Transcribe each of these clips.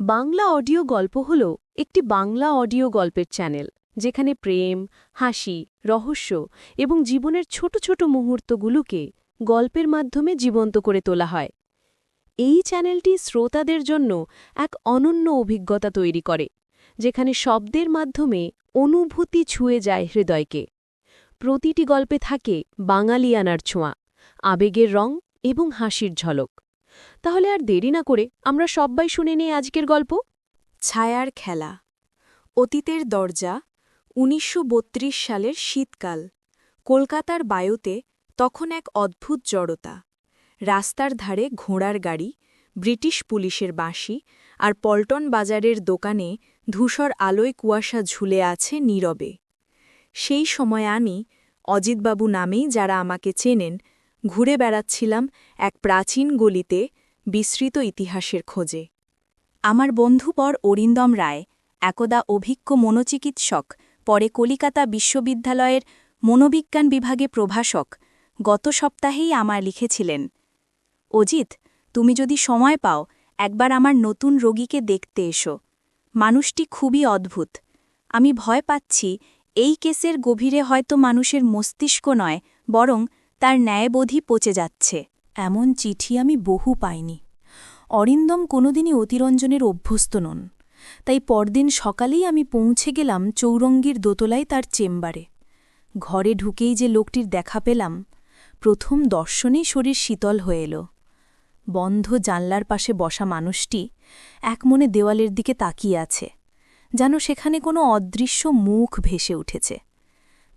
Bangla audio গল্প হল একটি বাংলা অডিও গল্পের চ্যানেল, যেখানে প্রেম, হাসি, রহস্য এবং জীবনের ছোট ছোট মুহূর্তগুলোকে গল্পের মাধ্যমে জীবন্ত করে তোলা হয়। এই চ্যানেলটি শ্রোতাদের জন্য এক অনন্য অভিজ্ঞতা তৈরি করে, যেখানে শব্দের মাধ্যমে অনুভূতি ছুঁয়ে যায় হৃদয়কে। প্রতিটি গল্পে থাকে বাঙালিয়ানার ছোঁয়া, আবেগের রং এবং হাসির ঝলক। তাহলে আর দেরি না করে আমরা সব্বাই শুনে নেই আজকের গল্প? ছায়ার খেলা। অতীতের দরজা, উনিশশো বত্রিশ সালের শীতকাল। কলকাতার বায়ুতে তখন এক অদ্ভুত জড়তা। রাস্তার ধারে ঘোড়ার গাড়ি, ব্রিটিশ পুলিশের বাঁশি আর পল্টন বাজারের দোকানে ধূসর আলোয় কুয়াশা ঝুলে আছে নীরবে। সেই সময় আমি অজিতবাবু নামেই যারা আমাকে চেনেন ঘুরে বেড়াচ্ছিলাম এক প্রাচীন গলিতে বিস্মৃত ইতিহাসের খোঁজে। আমার বন্ধুপর অরিন্দম রায়, একদা অভিজ্ঞ মনোচিকিৎসক, পরে কলিকাতা বিশ্ববিদ্যালয়ের মনোবিজ্ঞান বিভাগে প্রভাষক, গত সপ্তাহেই আমার লিখেছিলেন, অজিত, তুমি যদি সময় পাও, একবার আমার নতুন রোগীকে দেখতে এসো। মানুষটি খুবই অদ্ভুত। আমি ভয় পাচ্ছি, এই কেসের গভীরে হয়তো মানুষের মস্তিষ্ক নয়, বরং তার ন্যায়বোধি পচে যাচ্ছে। এমন চিঠি আমি বহু পাইনি। অরিন্দম কোনোদিনই অতিরঞ্জনের অভ্যস্ত নন। তাই পরদিন সকালেই আমি পৌঁছে গেলাম চৌরঙ্গীর দোতলায় তার চেম্বারে। ঘরে ঢুকেই যে লোকটির দেখা পেলাম, প্রথম দর্শনেই শরীর শীতল হয়ে এলো। বন্ধ জানলার পাশে বসা মানুষটি একমনে দেওয়ালের দিকে তাকিয়ে আছে, যেন সেখানে কোনো অদৃশ্য মুখ ভেসে উঠেছে।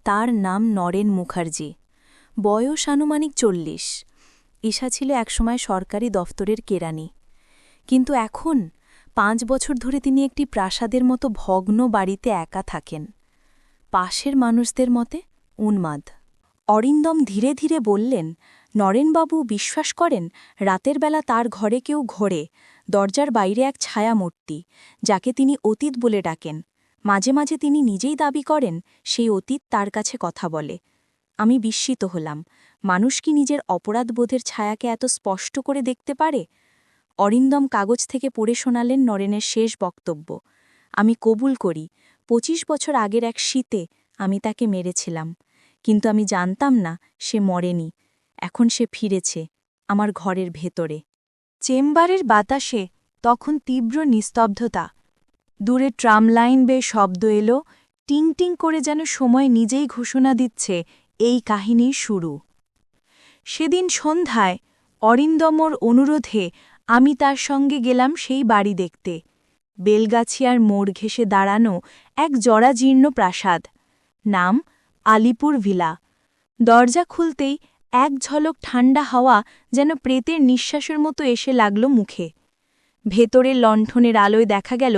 তার নাম নরেন মুখার্জি। বয়স আনুমানিক চল্লিশ। ঈশা ছিল একসময় সরকারি দফতরের কেরানি। কিন্তু এখন পাঁচ বছর ধরে তিনি একটি প্রাসাদের মতো ভগ্ন বাড়িতে একা থাকেন। পাশের মানুষদের মতে উন্মাদ। অরিন্দম ধীরে ধীরে বললেন, নরেনবাবু, বিশ্বাস করেন, রাতের বেলা তার ঘরে কেউ ঘোরে। দরজার বাইরে এক ছায়ামূর্তি, যাকে তিনি অতীত বলে ডাকেন। মাঝে মাঝে তিনি নিজেই দাবি করেন, সেই অতীত তার কাছে কথা বলে। আমি বিস্মিত হলাম। মানুষ কি নিজের অপরাধবোধের ছায়াকে এত স্পষ্ট করে দেখতে পারে? অরিন্দম কাগজ থেকে পড়ে শোনালেন নরেনের শেষ বক্তব্য। আমি কবুল করি, পঁচিশ বছর আগের এক শীতে আমি তাকে মেরেছিলাম। কিন্তু আমি জানতাম না সে মরেনি। এখন সে ফিরেছে, আমার ঘরের ভেতরে। চেম্বারের বাতাসে তখন তীব্র নিস্তব্ধতা। দূরে ট্রাম লাইন বেয়ে শব্দ এলো, টিং টিং করে যেন সময় নিজেই ঘোষণা দিচ্ছে এই কাহিনীর শুরু। সেদিন সন্ধ্যায় অরিন্দমর অনুরোধে আমি তার সঙ্গে গেলাম সেই বাড়ি দেখতে। বেলগাছিয়ার মোড় ঘেসে দাঁড়ানো এক জরাজীর্ণ প্রাসাদ। নাম আলিপুর ভিলা। দরজা খুলতেই এক ঝলক ঠান্ডা হাওয়া যেন প্রেতের নিঃশ্বাসের মতো এসে লাগল মুখে। ভেতরের লণ্ঠনের আলোয় দেখা গেল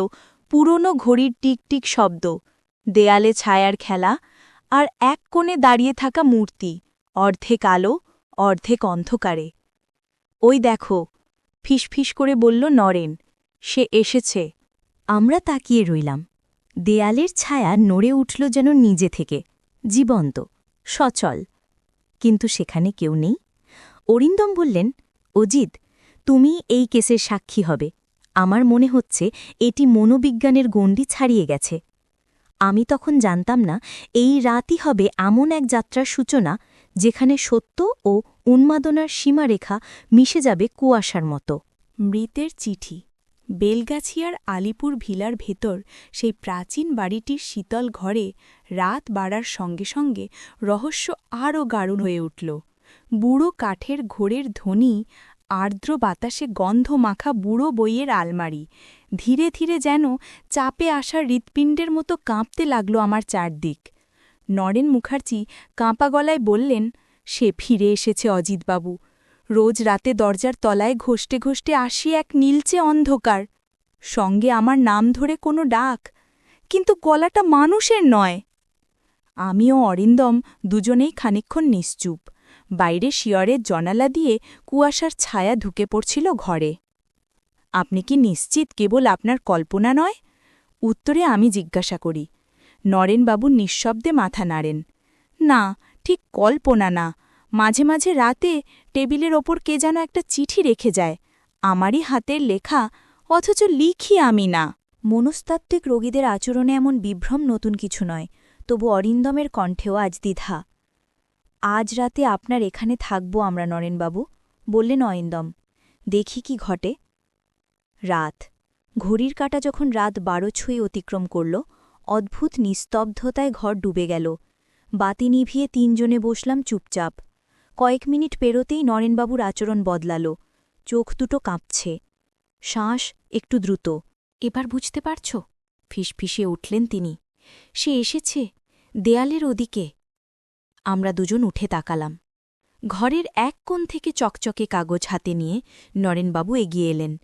পুরনো ঘড়ির টিকটিক শব্দ। দেয়ালে ছায়ার খেলা আর এক কোণে দাঁড়িয়ে থাকা মূর্তি, অর্ধেক আলো, অর্ধেক অন্ধকারে। ওই দেখো, ফিসফিস করে বলল, নরেন, সে এসেছে। আমরা তাকিয়ে রইলাম। দেয়ালের ছায়া নড়ে উঠল যেন নিজে থেকে, জীবন্ত, সচল। কিন্তু সেখানে কেউ নেই। অরিন্দম বললেন, অজিত, তুমি এই কেসের সাক্ষী হবে। আমার মনে হচ্ছে এটি মনোবিজ্ঞানের গণ্ডি ছাড়িয়ে গেছে। আমি তখন জানতাম না, এই রাতই হবে এমন এক যাত্রার সূচনা যেখানে সত্য ও উন্মাদনার সীমারেখা মিশে যাবে কুয়াশার মতো। মৃতের চিঠি, বেলগাছিয়ার আলিপুর ভিলার ভেতর সেই প্রাচীন বাড়িটির শীতল ঘরে রাত বাড়ার সঙ্গে সঙ্গে রহস্য আরও গাঢ় হয়ে উঠল। বুড়ো কাঠের ঘোরের ধ্বনি আর্দ্র বাতাসে গন্ধ মাখা বুড়ো বইয়ের আলমারি। ধীরে ধীরে যেন চাপে আসা হৃৎপিণ্ডের মতো কাঁপতে লাগল আমার চারদিক। নরেন মুখার্জি কাঁপা গলায় বললেন, সে ফিরে এসেছে অজিতবাবু। রোজ রাতে দরজার তলায় ঘষ্টে ঘষ্টে আসি এক নীলচে অন্ধকার। সঙ্গে আমার নাম ধরে কোনো ডাক, কিন্তু গলাটা মানুষের নয়। আমিও অরিন্দম দুজনেই খানিক্ষণ নিশ্চুপ। বাইরে শিয়রের জনালা দিয়ে কুয়াশার ছায়া ঢুকে পড়ছিল ঘরে। আপনি কি নিশ্চিত কেবল আপনার কল্পনা নয়? উত্তরে আমি জিজ্ঞাসা করি। নরেনবাবু নিঃশব্দে মাথা নাড়েন। না, ঠিক কল্পনা না। মাঝে মাঝে রাতে টেবিলের ওপর কে যেন একটা চিঠি রেখে যায়। আমারই হাতের লেখা, অথচ লিখি আমি না। মনস্তাত্ত্বিক রোগীদের আচরণে এমন বিভ্রম নতুন কিছু নয়, তবু অরিন্দমের কণ্ঠেও আজ দ্বিধা। আজ রাতে আপনার এখানে থাকব আমরা নরেনবাবু বললেন অরিন্দম দেখি কি ঘটে। রাত। ঘড়ির কাঁটা যখন রাত বারো ছুঁই অতিক্রম করল, অদ্ভুত নিস্তব্ধতায় ঘর ডুবে গেল। বাতি নিভিয়ে তিনজনে বসলাম চুপচাপ। কয়েক মিনিট পেরোতেই নরেনবাবুর আচরণ বদলাল। চোখ দুটো কাঁপছে। শ্বাস একটু দ্রুত। এবার বুঝতে পারছ? ফিসফিসে উঠলেন তিনি। সে এসেছে, দেয়ালের ওদিকে। আমরা দুজন উঠে তাকালাম। ঘরের এক কোণ থেকে চকচকে কাগজ হাতে নিয়ে নরেনবাবু এগিয়ে এলেন।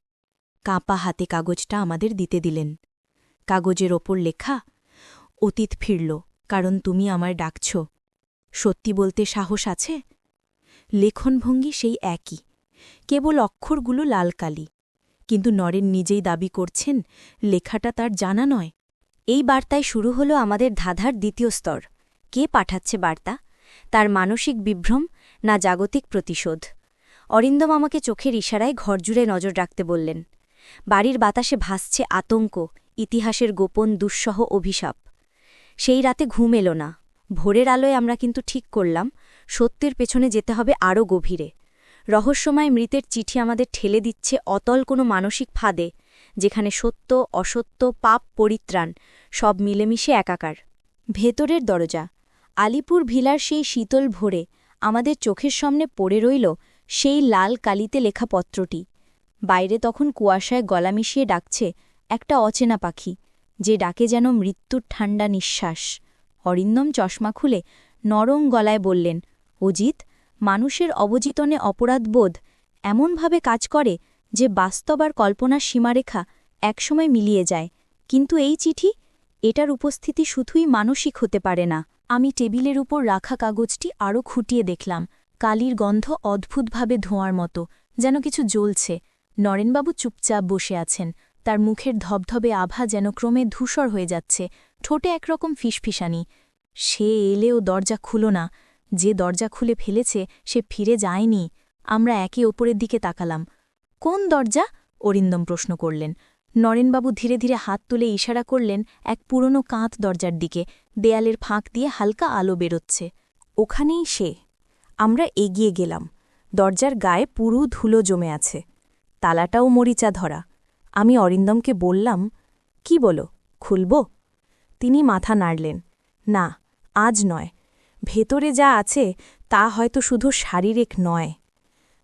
কাঁপা হাতে কাগজটা আমাদের দিতে দিলেন। কাগজের ওপর লেখা, অতীত ফিরল, কারণ তুমি আমার ডাকছ। সত্যি বলতে সাহস আছে? লেখনভঙ্গি সেই একই, কেবল অক্ষরগুলো লাল কালি। কিন্তু নরেন নিজেই দাবি করছেন, লেখাটা তার জানা নয়। এই বার্তায় শুরু হলো আমাদের ধাঁধার দ্বিতীয় স্তর। কে পাঠাচ্ছে বার্তা? তার মানসিক বিভ্রম না জাগতিক প্রতিশোধ। অরিন্দম আমাকে চোখের ইশারায় ঘরজুড়ে নজর রাখতে বললেন, বাড়ির বাতাসে ভাসছে আতঙ্ক, ইতিহাসের গোপন দুঃসহ অভিশাপ। সেই রাতে ঘুম এলো না। ভোরের আলোয় আমরা কিন্তু ঠিক করলাম, সত্যের পেছনে যেতে হবে আরও গভীরে। রহস্যময় মৃতের চিঠি আমাদের ঠেলে দিচ্ছে অতল কোনো মানসিক ফাঁদে, যেখানে সত্য, অসত্য, পাপ, পরিত্রাণ সব মিলেমিশে একাকার। ভেতরের দরজা আলিপুর ভিলার সেই শীতল ভোরে আমাদের চোখের সামনে পড়ে রইল সেই লাল কালিতে লেখা পত্রটি। বাইরে তখন কুয়াশায় গলা মিশিয়ে ডাকছে একটা অচেনা পাখি, যে ডাকে যেন মৃত্যুর ঠান্ডা নিঃশ্বাস। অরিন্দম চশমা খুলে নরম গলায় বললেন, অজিত, মানুষের অবজিতনে অপরাধবোধ এমনভাবে কাজ করে যে বাস্তব আর কল্পনার সীমারেখা একসময় মিলিয়ে যায়। কিন্তু এই চিঠি এটার উপস্থিতি শুধুই মানসিক হতে পারে না। আমি টেবিলের উপর রাখা কাগজটি আরও খুঁটিয়ে দেখলাম। কালির গন্ধ অদ্ভুতভাবে ধোঁয়ার মতো, যেন কিছু জ্বলছে। নরেনবাবু চুপচাপ বসে আছেন। তার মুখের ধবধবে আভা যেন ক্রমে ধূসর হয়ে যাচ্ছে। ঠোঁটে একরকম ফিসফিসানি। সে এলেও দরজা খুলো না। যে দরজা খুলে ফেলেছে, সে ফিরে যায়নি। আমরা একে ওপরের দিকে তাকালাম। কোন দরজা? অরিন্দম প্রশ্ন করলেন। নরেনবাবু ধীরে ধীরে হাত তুলে ইশারা করলেন এক পুরনো কাঁত দরজার দিকে, দেয়ালের ফাঁক দিয়ে হালকা আলো বেরোচ্ছে। ওখানেই সে। আমরা এগিয়ে গেলাম। দরজার গায়ে পুরু ধুলো জমে আছে। তালাটাও মরিচা ধরা। আমি অরিন্দমকে বললাম, কি বলো, খুলব? তিনি মাথা নাড়লেন, না, আজ নয়। ভেতরে যা আছে, তা হয়তো শুধু শারীরিক নয়।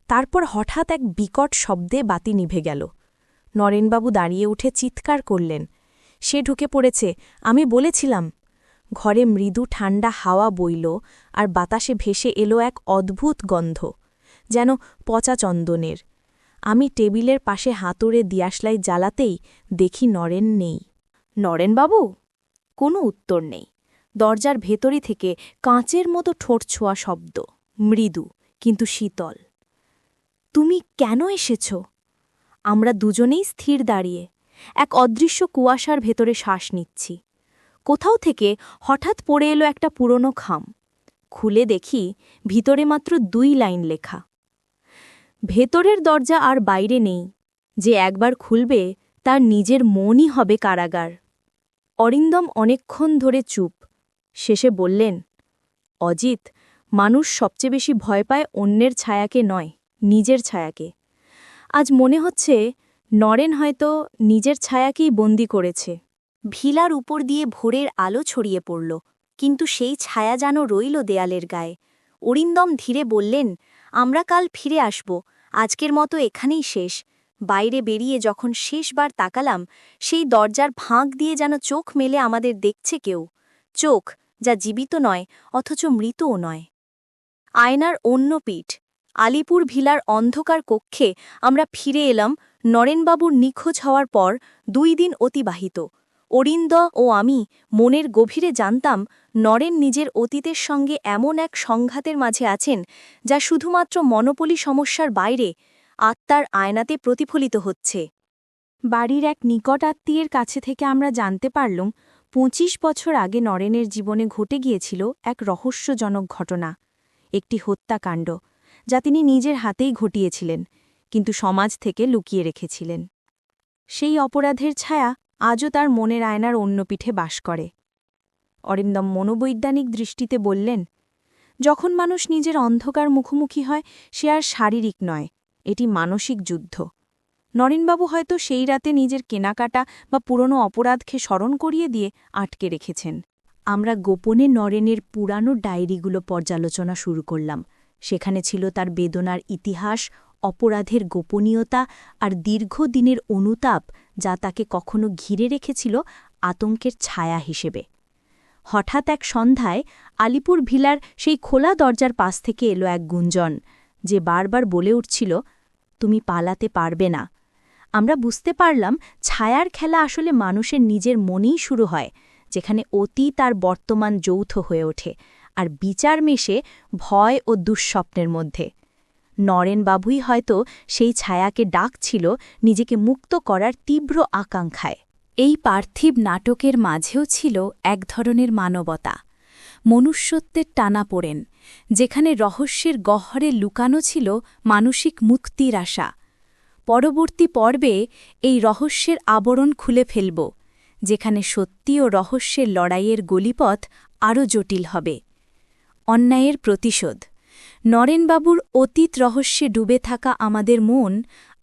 তারপর হঠাৎ এক বিকট শব্দে বাতি নিভে গেল। নরেনবাবু দাঁড়িয়ে উঠে চিৎকার করলেন। সে ঢুকে পড়েছে। আমি বলেছিলাম। ঘরে মৃদু ঠান্ডা হাওয়া বইল আর বাতাসে ভেসে এলো এক অদ্ভুত গন্ধ, যেন পচা চন্দনের। আমি টেবিলের পাশে হাতুড়ে দিয়াশলাই জ্বালাতেই দেখি নরেন নেই। নরেনবাবু, কোনো উত্তর নেই। দরজার ভেতরি থেকে কাঁচের মতো ঠোঁট ছোঁয়া শব্দ, মৃদু, কিন্তু শীতল। তুমি কেন এসেছ? আমরা দুজনেই স্থির দাঁড়িয়ে এক অদৃশ্য কুয়াশার ভেতরে শ্বাস নিচ্ছি। কোথাও থেকে হঠাৎ পড়ে এলো একটা পুরনো খাম। খুলে দেখি ভিতরে মাত্র দুই লাইন লেখা। ভেতরের দরজা আর বাইরে নেই। যে একবার খুলবে তার নিজের মনই হবে কারাগার। অরিন্দম অনেকক্ষণ ধরে চুপ। শেষে বললেন, অজিত, মানুষ সবচেয়ে বেশি ভয় পায় অন্যের ছায়াকে নয়, নিজের ছায়াকে। আজ মনে হচ্ছে নরেন হয়তো নিজের ছায়াকেই বন্দি করেছে। ভিলার উপর দিয়ে ভোরের আলো ছড়িয়ে পড়ল, কিন্তু সেই ছায়া যেন রইল দেয়ালের গায়ে। অরিন্দম ধীরে বললেন, আমরা কাল ফিরে আসব, আজকের মতো এখানেই শেষ। বাইরে বেরিয়ে যখন শেষবার তাকালাম, সেই দরজার ফাঁক দিয়ে যেন চোখ মেলে আমাদের দেখছে কেউ। চোখ যা জীবিত নয়, অথচ মৃতও নয়। আয়নার অন্য পিঠ আলিপুর ভিলার অন্ধকার কক্ষে আমরা ফিরে এলাম নরেনবাবুর নিখোঁজ হওয়ার পর দুই দিন অতিবাহিত। অরিন্দ ও আমি মনের গভীরে জানতাম নরেন নিজের অতীতের সঙ্গে এমন এক সংঘাতের মাঝে আছেন যা শুধুমাত্র মনোপলি সমস্যার বাইরে আত্মার আয়নাতে প্রতিফলিত হচ্ছে। বাড়ির এক নিকট আত্মীয়ের কাছে থেকে আমরা জানতে পারলুম, পঁচিশ বছর আগে নরেনের জীবনে ঘটে গিয়েছিল এক রহস্যজনক ঘটনা। একটি হত্যাকাণ্ড। যা তিনি নিজের হাতেই ঘটিয়েছিলেন, কিন্তু সমাজ থেকে লুকিয়ে রেখেছিলেন। সেই অপরাধের ছায়া আজও তার মনের আয়নার অন্য পিঠে বাস করে। অরিন্দম মনোবৈজ্ঞানিক দৃষ্টিতে বললেন, যখন মানুষ নিজের অন্ধকার মুখোমুখি হয়, সে আর শারীরিক নয়, এটি মানসিক যুদ্ধ। নরেনবাবু হয়তো সেই রাতে নিজের কেনাকাটা বা পুরনো অপরাধকে স্মরণ করিয়ে দিয়ে আটকে রেখেছেন। আমরা গোপনে নরেনের পুরানো ডায়েরিগুলো পর্যালোচনা শুরু করলাম। সেখানে ছিল তার বেদনার ইতিহাস, অপরাধের গোপনীয়তা আর দীর্ঘদিনের অনুতাপ যা তাকে কখনো ঘিরে রেখেছিল আতঙ্কের ছায়া হিসেবে। হঠাৎ এক সন্ধ্যায় আলিপুর ভিলার সেই খোলা দরজার পাশ থেকে এলো এক গুঞ্জন, যে বারবার বলে উঠছিল, তুমি পালাতে পারবে না। আমরা বুঝতে পারলাম ছায়ার খেলা আসলে মানুষের নিজের মনেই শুরু হয়, যেখানে অতীত আর বর্তমান যৌথ হয়ে ওঠে। আর বিচার মেশে ভয় ও দুঃস্বপ্নের মধ্যে। নরেনবাবুই হয়তো সেই ছায়াকে ডাকছিল নিজেকে মুক্ত করার তীব্র আকাঙ্ক্ষায়। এই পার্থিব নাটকের মাঝেও ছিল এক ধরনের মানবতা। মনুষ্যত্বের টানা পড়েন, যেখানে রহস্যের গহ্বরে লুকানো ছিল মানসিক মুক্তির আশা। পরবর্তী পর্বে এই রহস্যের আবরণ খুলে ফেলব, যেখানে সত্যি ও রহস্যের লড়াইয়ের গলিপথ আরও জটিল হবে। অন্যায়ের প্রতিশোধ। নরেনবাবুর অতীত রহস্যে ডুবে থাকা আমাদের মন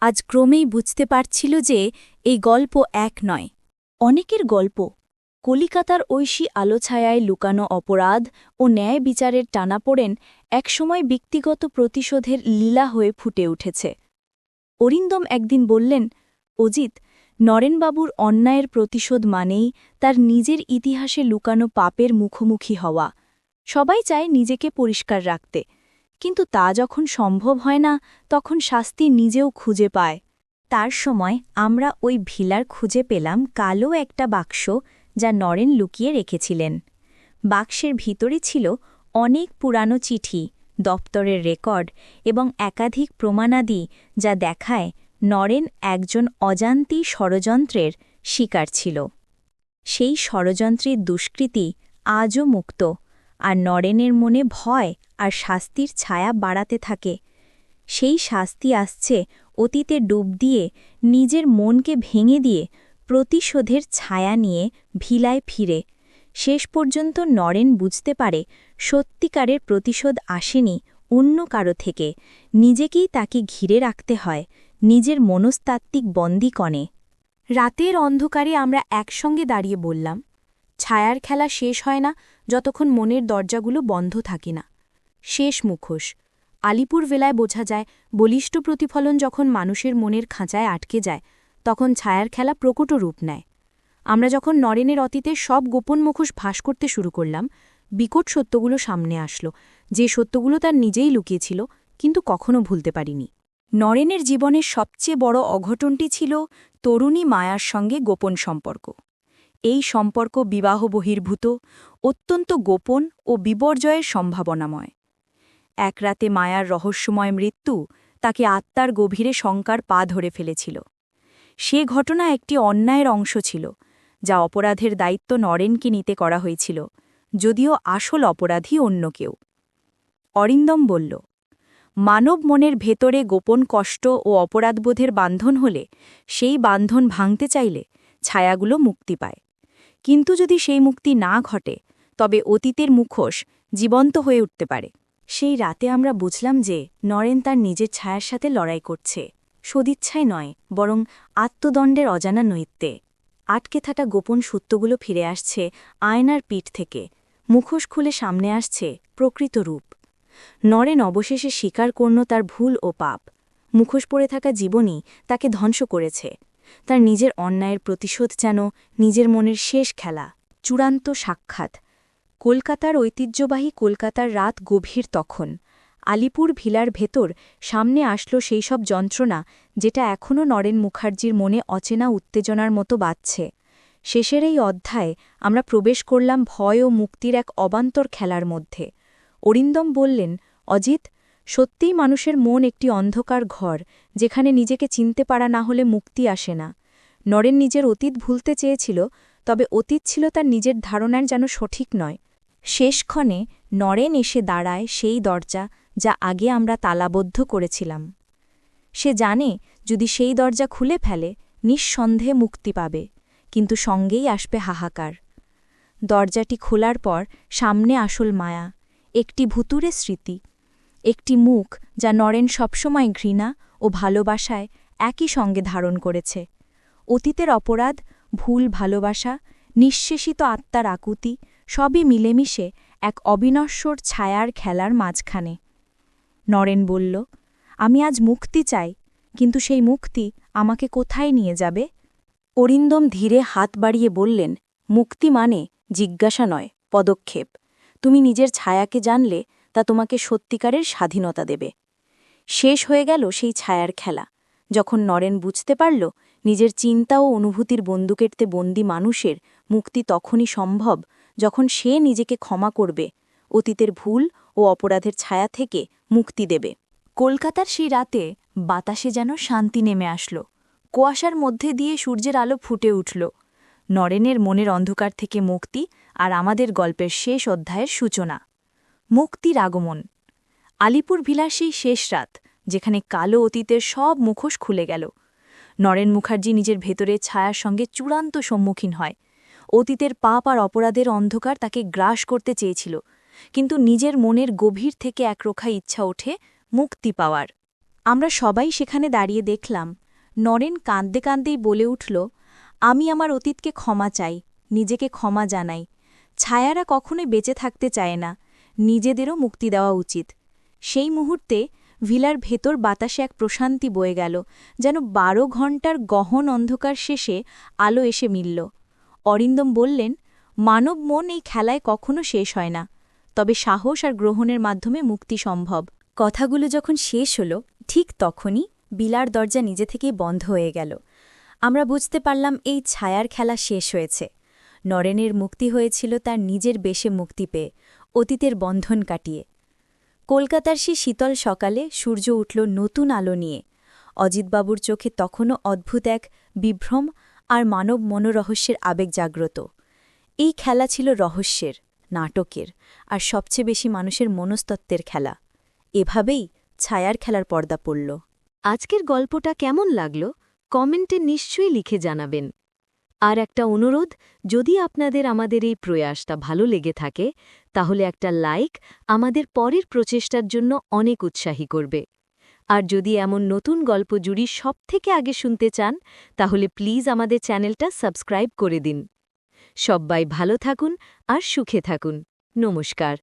আজ ক্রমেই বুঝতে পারছিল যে এই গল্প এক নয়। অনেকের গল্প, কলিকাতার ঐশী আলোছায়ায় লুকানো অপরাধ ও ন্যায় বিচারের টানাপোড়েন একসময় ব্যক্তিগত প্রতিশোধের লীলা হয়ে ফুটে উঠেছে। অরিন্দম একদিন বললেন, অজিত, নরেনবাবুর অন্যায়ের প্রতিশোধ মানেই তার নিজের ইতিহাসে লুকানো পাপের মুখোমুখি হওয়া। সবাই চায় নিজেকে পরিষ্কার রাখতে। কিন্তু তা যখন সম্ভব হয় না, তখন শাস্তি নিজেও খুঁজে পায়। তার সময় আমরা ওই ভিলার খুঁজে পেলাম কালো একটা বাক্স যা নরেন লুকিয়ে রেখেছিলেন। বাক্সের ভিতরে ছিল অনেক পুরানো চিঠি, দপ্তরের রেকর্ড এবং একাধিক প্রমাণাদি যা দেখায় নরেন একজন অজান্তি ষড়যন্ত্রের শিকার ছিল। সেই ষড়যন্ত্রের দুষ্কৃতি আজও মুক্ত। আর নরেনের মনে ভয় আর শাস্তির ছায়া বাড়াতে থাকে। সেই শাস্তি আসছে অতীতে ডুব দিয়ে, নিজের মনকে ভেঙে দিয়ে, প্রতিশোধের ছায়া নিয়ে ভিলায় ফিরে। শেষ পর্যন্ত নরেন বুঝতে পারে সত্যিকারের প্রতিশোধ আসেনি অন্য কারও থেকে। নিজেকেই তাকে ঘিরে রাখতে হয়, নিজের মনস্তাত্ত্বিক বন্দিকণে রাতের অন্ধকারে আমরা একসঙ্গে দাঁড়িয়ে বললাম, ছায়ার খেলা শেষ হয় না যতক্ষণ মনের দরজাগুলো বন্ধ থাকে না। শেষ মুখোশ। আলিপুর বেলায় বোঝা যায়, বলিষ্ঠ প্রতিফলন যখন মানুষের মনের খাঁচায় আটকে যায়, তখন ছায়ার খেলা প্রকট রূপ নেয়। আমরা যখন নরেনের অতীতে সব গোপন মুখোশ ভাস করতে শুরু করলাম, বিকট সত্যগুলো সামনে আসলো, যে সত্যগুলো তার নিজেই লুকিয়েছিল, কিন্তু কখনো ভুলতে পারিনি। নরেনের জীবনের সবচেয়ে বড় অঘটনটি ছিল তরুণী মায়ার সঙ্গে গোপন সম্পর্ক। এই সম্পর্ক বিবাহ বহির্ভূত অত্যন্ত গোপন ও বিপর্যয়ের সম্ভাবনাময়। এক রাতে মায়ার রহস্যময় মৃত্যু তাকে আত্মার গভীরে শঙ্কার পা ধরে ফেলেছিল। সে ঘটনা একটি অন্যায়ের অংশ ছিল, যা অপরাধের দায়িত্ব নরেনকে নিতে করা হয়েছিল, যদিও আসল অপরাধী অন্য কেউ। অরিন্দম বলল, মানব মনের ভেতরে গোপন কষ্ট ও অপরাধবোধের বান্ধন হলে সেই বান্ধন ভাঙতে চাইলে ছায়াগুলো মুক্তি পায়। কিন্তু যদি সেই মুক্তি না ঘটে, তবে অতীতের মুখোশ জীবন্ত হয়ে উঠতে পারে। সেই রাতে আমরা বুঝলাম যে নরেন তার নিজের ছায়ার সাথে লড়াই করছে। সদিচ্ছায় নয়, বরং আত্মদণ্ডের অজানা নৈত্যে। আটকে থাকা গোপন সত্যগুলো ফিরে আসছে আয়নার পিঠ থেকে। মুখোশ খুলে সামনে আসছে প্রকৃত রূপ। নরেন অবশেষে স্বীকার করল তার ভুল ও পাপ। মুখোশ পড়ে থাকা জীবনই তাকে ধ্বংস করেছে। তার নিজের অন্যায়ের প্রতিশোধ যেন নিজের মনের শেষ খেলা। চূড়ান্ত সাক্ষাৎ। কলকাতার ঐতিহ্যবাহী কলকাতার রাত গভীর তখন। আলিপুর ভিলার ভেতর সামনে আসলো সেই সব যন্ত্রণা যেটা এখনও নরেন মুখার্জির মনে অচেনা উত্তেজনার মতো বাজছে। শেষের এই অধ্যায়ে আমরা প্রবেশ করলাম ভয় ও মুক্তির এক অবান্তর খেলার মধ্যে। অরিন্দম বললেন, অজিত সত্যিই মানুষের মন একটি অন্ধকার ঘর, যেখানে নিজেকে চিনতে পারা না হলে মুক্তি আসে না। নরেন নিজের অতীত ভুলতে চেয়েছিল, তবে অতীত ছিল তার নিজের ধারণার যেন সঠিক নয়। শেষক্ষণে নরেন এসে দাঁড়ায় সেই দরজা যা আগে আমরা তালাবদ্ধ করেছিলাম। সে জানে, যদি সেই দরজা খুলে ফেলে, নিঃসন্দেহে মুক্তি পাবে, কিন্তু সঙ্গেই আসবে হাহাকার। দরজাটি খোলার পর সামনে আসল মায়া, একটি ভুতুরে স্মৃতি। একটি মুখ যা নরেন সবসময় ঘৃণা ও ভালোবাসায় একই সঙ্গে ধারণ করেছে। অতীতের অপরাধ, ভুল ভালোবাসা, নিঃশেষিত আত্মার আকুতি সবই মিলেমিশে এক অবিনশ্বর ছায়ার খেলার মাঝখানে। নরেন বলল, আমি আজ মুক্তি চাই, কিন্তু সেই মুক্তি আমাকে কোথায় নিয়ে যাবে? অরিন্দম ধীরে হাত বাড়িয়ে বললেন, মুক্তি মানে জিজ্ঞাসা নয়, পদক্ষেপ। তুমি নিজের ছায়াকে জানলে তা তোমাকে সত্যিকারের স্বাধীনতা দেবে। শেষ হয়ে গেল সেই ছায়ার খেলা। যখন নরেন বুঝতে পারল, নিজের চিন্তা ও অনুভূতির বন্দুকেরতে বন্দি মানুষের মুক্তি তখনই সম্ভব যখন সে নিজেকে ক্ষমা করবে, অতীতের ভুল ও অপরাধের ছায়া থেকে মুক্তি দেবে। কলকাতার সেই রাতে বাতাসে যেন শান্তি নেমে আসল। কুয়াশার মধ্যে দিয়ে সূর্যের আলো ফুটে উঠল। নরেনের মনের অন্ধকার থেকে মুক্তি আর আমাদের গল্পের শেষ অধ্যায়ের সূচনা। মুক্তির আগমন। আলিপুর ভিলার সেই শেষ রাত, যেখানে কালো অতীতের সব মুখোশ খুলে গেল। নরেন মুখার্জি নিজের ভেতরে ছায়ার সঙ্গে চূড়ান্ত সম্মুখীন হয়। অতীতের পাপ আর অপরাধের অন্ধকার তাকে গ্রাস করতে চেয়েছিল, কিন্তু নিজের মনের গভীর থেকে একরোখা ইচ্ছা ওঠে মুক্তি পাওয়ার। আমরা সবাই সেখানে দাঁড়িয়ে দেখলাম, নরেন কাঁদতে কাঁদতেই বলে উঠল, আমি আমার অতীতকে ক্ষমা চাই, নিজেকে ক্ষমা জানাই। ছায়ারা কখনোই বেঁচে থাকতে চায় না। নিজেদেরও মুক্তি দেওয়া উচিত। সেই মুহূর্তে ভিলার ভেতর বাতাসে এক প্রশান্তি বয়ে গেল, যেন বারো ঘণ্টার গহন অন্ধকার শেষে আলো এসে মিলল। অরিন্দম বললেন, মানব মন এই খেলায় কখনো শেষ হয় না। তবে সাহস আর গ্রহণের মাধ্যমে মুক্তি সম্ভব। কথাগুলো যখন শেষ হল, ঠিক তখনই বিলার দরজা নিজে থেকেই বন্ধ হয়ে গেল। আমরা বুঝতে পারলাম এই ছায়ার খেলা শেষ হয়েছে। নরেনের মুক্তি হয়েছিল তার নিজের বেশে মুক্তি পেয়ে। অতীতের বন্ধন কাটিয়ে। কলকাতার সেই শীতল সকালে সূর্য উঠল নতুন আলো নিয়ে। অজিতবাবুর চোখে তখনও অদ্ভুত এক বিভ্রম আর মানব মনোরহস্যের আবেগ জাগ্রত। এই খেলা ছিল রহস্যের, নাটকের আর সবচেয়ে বেশি মানুষের মনস্তত্ত্বের খেলা। এভাবেই ছায়ার খেলার পর্দা পড়ল। আজকের গল্পটা কেমন লাগল? কমেন্টে নিশ্চয়ই লিখে জানাবেন। আর একটা অনুরোধ, যদি আপনাদের আমাদের এই প্রয়াসটা ভালো লেগে থাকে তাহলে একটা লাইক আমাদের পরের প্রচেষ্টার জন্য অনেক উৎসাহী করবে। আর যদি এমন নতুন গল্প জুড়ি সব থেকে আগে শুনতে চান, তাহলে প্লিজ আমাদের চ্যানেলটা সাবস্ক্রাইব করে দিন। সব্বাই ভালো থাকুন আর সুখে থাকুন। নমস্কার।